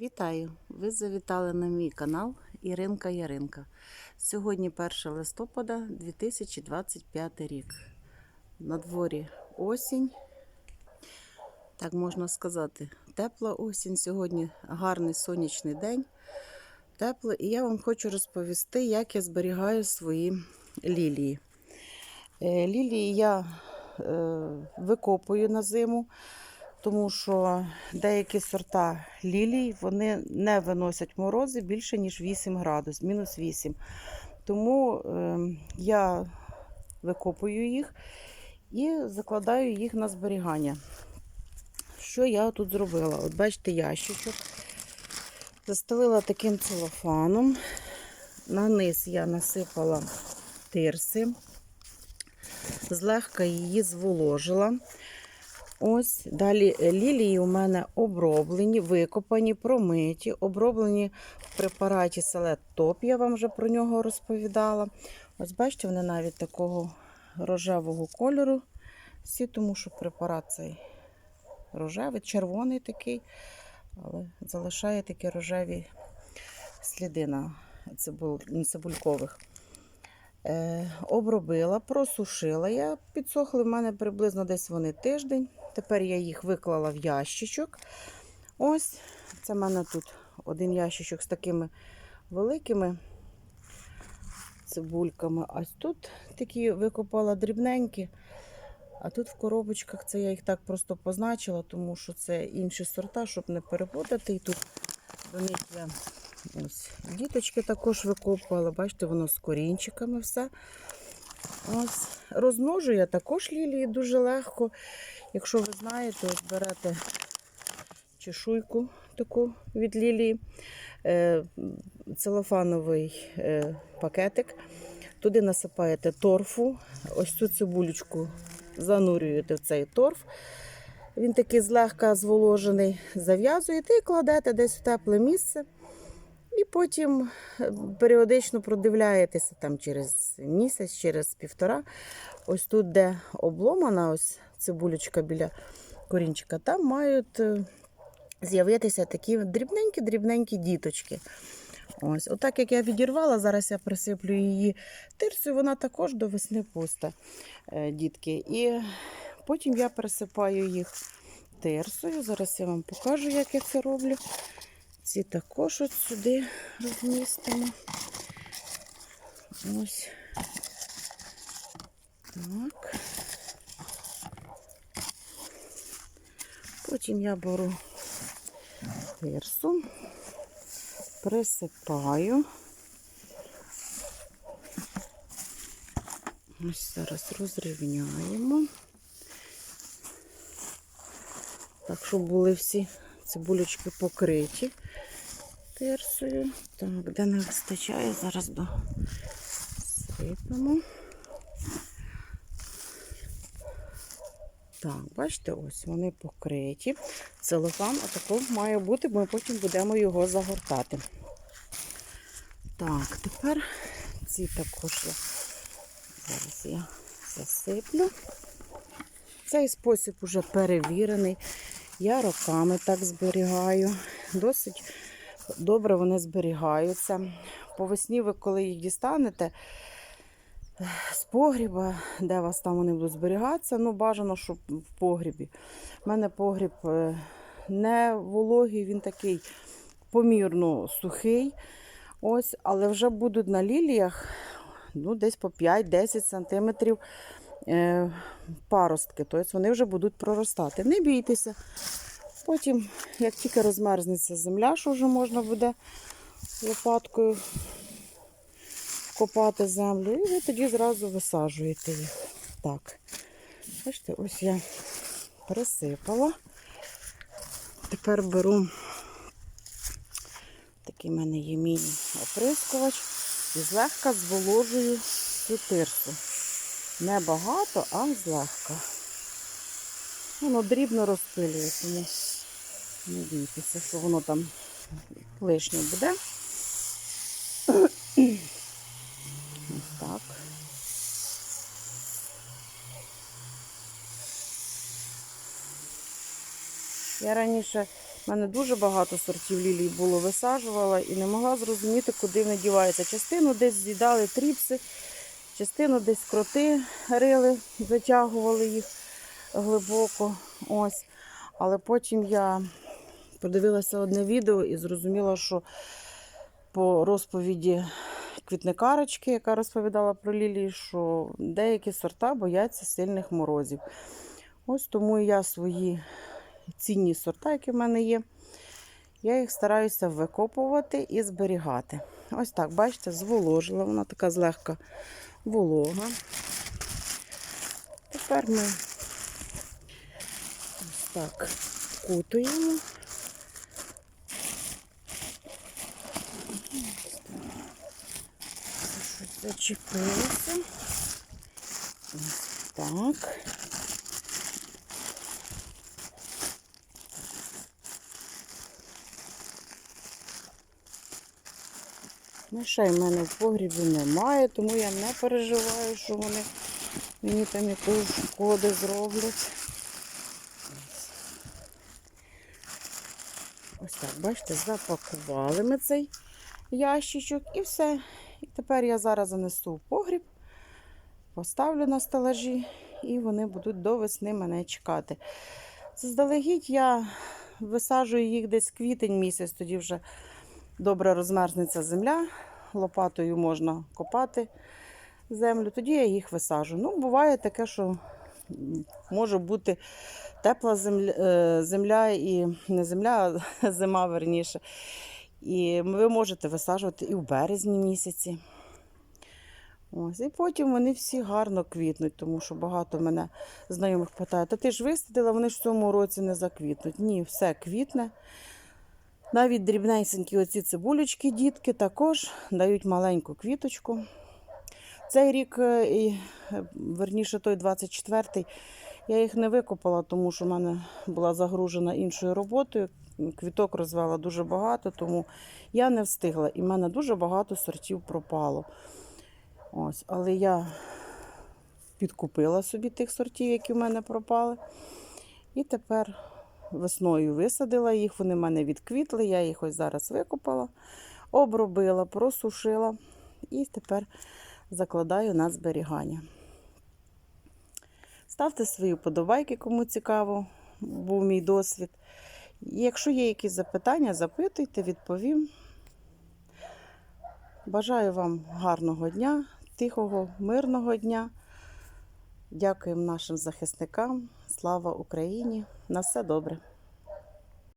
Вітаю! Ви завітали на мій канал Іринка Яринка. Сьогодні 1 листопада 2025 рік. На дворі осінь. Так можна сказати, тепла осінь. Сьогодні гарний сонячний день. Тепло. І я вам хочу розповісти, як я зберігаю свої лілії. Е, Лілії я е, викопую на зиму тому що деякі сорта лілій вони не виносять морози більше, ніж 8 градусів, мінус 8. Тому е, я викопую їх і закладаю їх на зберігання. Що я тут зробила? От бачите, ящичок. Застелила таким целофаном. На низ я насипала тирси, злегка її зволожила. Ось далі лілії у мене оброблені, викопані, промиті, оброблені в препараті Селет Топ. Я вам вже про нього розповідала. Ось бачите, вони навіть такого рожевого кольору. Всі, тому що препарат цей рожевий, червоний такий, але залишає такі рожеві сліди на цибуль- цибулькових. Е, обробила, просушила я. Підсохли в мене приблизно десь вони тиждень. Тепер я їх виклала в ящичок. Ось, це в мене тут один ящичок з такими великими цибульками. А тут такі викопала дрібненькі. А тут в коробочках це я їх так просто позначила, тому що це інші сорта, щоб не перепутати. І тут до них я ось діточки також викопувала. Бачите, воно з корінчиками все. Ось. Розмножу я також лілії дуже легко. Якщо ви знаєте, ось берете чешуйку таку від лілії, е, целофановий е, пакетик, туди насипаєте торфу, ось цю цибулечку занурюєте в цей торф. Він такий злегка зволожений, зав'язуєте і кладете десь в тепле місце. І потім е, періодично продивляєтеся там через місяць, через півтора. Ось тут, де обломана ось цибулечка біля корінчика, там мають е, з'явитися такі дрібненькі-дрібненькі діточки. Ось, Отак як я відірвала, зараз я присиплю її тирсою, вона також до весни пуста, е, дітки. І потім я пересипаю їх тирсою. Зараз я вам покажу, як я це роблю. Ці також от сюди розмістимо. Ось. Так. Потім я беру тирсу, присипаю. Ось зараз розрівняємо. Так, щоб були всі цибулечки покриті тирсою. Так, де не вистачає, зараз досипемо. Так, бачите, ось вони покриті. Целофан отаков має бути, бо ми потім будемо його загортати. Так, тепер ці також я зараз я засиплю. Цей спосіб уже перевірений. Я роками так зберігаю. Досить добре вони зберігаються. По весні ви, коли їх дістанете з погріба, де вас там вони будуть зберігатися, ну бажано, щоб в погрібі. У мене погріб е, не вологий, він такий помірно сухий. Ось, але вже будуть на ліліях ну, десь по 5-10 сантиметрів паростки. Тобто вони вже будуть проростати. Не бійтеся. Потім, як тільки розмерзнеться земля, що вже можна буде лопаткою копати землю, і ви тоді зразу висаджуєте їх. Так. Бачите, ось я присипала. Тепер беру такий в мене є міні-оприскувач і злегка зволожую цю тирсу. Не багато, а злегка. Воно дрібно розпилює, тому не бійтеся, що воно там лишнє буде. Ось так. Я раніше У мене дуже багато сортів лілій було висаджувала і не могла зрозуміти, куди вони діваються. Частину десь з'їдали тріпси, частину десь кроти рили, затягували їх глибоко. Ось. Але потім я подивилася одне відео і зрозуміла, що по розповіді квітникарочки, яка розповідала про лілії, що деякі сорта бояться сильних морозів. Ось тому я свої цінні сорта, які в мене є, я їх стараюся викопувати і зберігати. Ось так, бачите, зволожила, вона така злегка волога. Тепер ми ось так кутуємо. Зачепилося. Ось так. Мишей в мене в погрібі немає, тому я не переживаю, що вони мені там якоїсь шкоди зроблять. Ось так, бачите, запакували ми цей ящичок і все. І тепер я зараз занесу в погріб, поставлю на стелажі, і вони будуть до весни мене чекати. Заздалегідь я висаджую їх десь квітень місяць, тоді вже добре розмерзнеться земля, лопатою можна копати землю, тоді я їх висаджу. Ну, буває таке, що може бути тепла земля, е, земля і не земля, а зима верніше. І ви можете висаджувати і в березні місяці. Ось, і потім вони всі гарно квітнуть, тому що багато мене знайомих питає, та ти ж висадила, вони ж в цьому році не заквітнуть. Ні, все квітне. Навіть дрібнесенькі оці цибулечки, дітки також дають маленьку квіточку. Цей рік, е, е, верніше той 24-й, я їх не викопала, тому що в мене була загружена іншою роботою. Квіток розвела дуже багато, тому я не встигла. І в мене дуже багато сортів пропало. Ось, але я підкупила собі тих сортів, які в мене пропали. І тепер весною висадила їх, вони в мене відквітли, я їх ось зараз викопала, обробила, просушила і тепер закладаю на зберігання. Ставте свої подобайки, кому цікаво, був мій досвід. Якщо є якісь запитання, запитуйте, відповім. Бажаю вам гарного дня, тихого, мирного дня. Дякуємо нашим захисникам. Слава Україні! На все добре!